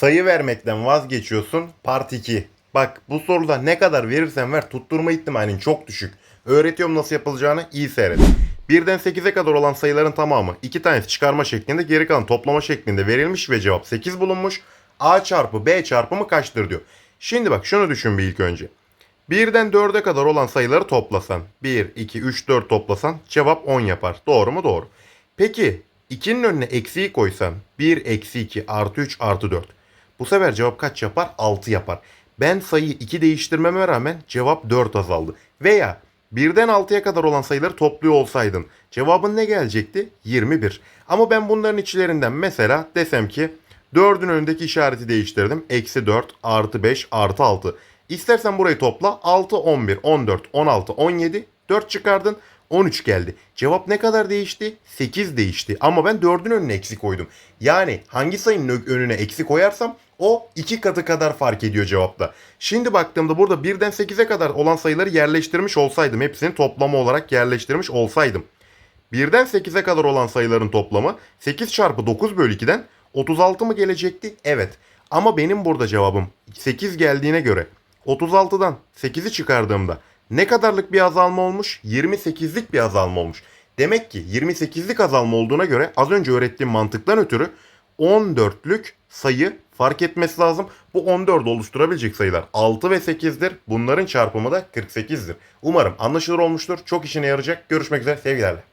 Sayı vermekten vazgeçiyorsun. Part 2. Bak bu soruda ne kadar verirsen ver tutturma ihtimalin çok düşük. Öğretiyorum nasıl yapılacağını iyi seyret. 1'den 8'e kadar olan sayıların tamamı 2 tanesi çıkarma şeklinde geri kalan toplama şeklinde verilmiş ve cevap 8 bulunmuş. A çarpı B çarpımı kaçtır diyor. Şimdi bak şunu düşün bir ilk önce. 1'den 4'e kadar olan sayıları toplasan 1, 2, 3, 4 toplasan cevap 10 yapar. Doğru mu? Doğru. Peki 2'nin önüne eksiği koysan 1 eksi 2 artı 3 artı 4. Bu sefer cevap kaç yapar? 6 yapar. Ben sayıyı 2 değiştirmeme rağmen cevap 4 azaldı. Veya 1'den 6'ya kadar olan sayıları topluyor olsaydın cevabın ne gelecekti? 21. Ama ben bunların içlerinden mesela desem ki 4'ün önündeki işareti değiştirdim. Eksi 4 artı 5 artı 6. İstersen burayı topla. 6, 11, 14, 16, 17. 4 çıkardın. 13 geldi. Cevap ne kadar değişti? 8 değişti. Ama ben 4'ün önüne eksi koydum. Yani hangi sayının önüne eksi koyarsam o 2 katı kadar fark ediyor cevapta. Şimdi baktığımda burada 1'den 8'e kadar olan sayıları yerleştirmiş olsaydım. Hepsini toplama olarak yerleştirmiş olsaydım. 1'den 8'e kadar olan sayıların toplamı 8 çarpı 9 bölü 2'den 36 mı gelecekti? Evet. Ama benim burada cevabım 8 geldiğine göre 36'dan 8'i çıkardığımda ne kadarlık bir azalma olmuş? 28'lik bir azalma olmuş. Demek ki 28'lik azalma olduğuna göre az önce öğrettiğim mantıktan ötürü 14'lük sayı fark etmesi lazım. Bu 14 oluşturabilecek sayılar 6 ve 8'dir. Bunların çarpımı da 48'dir. Umarım anlaşılır olmuştur. Çok işine yarayacak. Görüşmek üzere sevgilerle.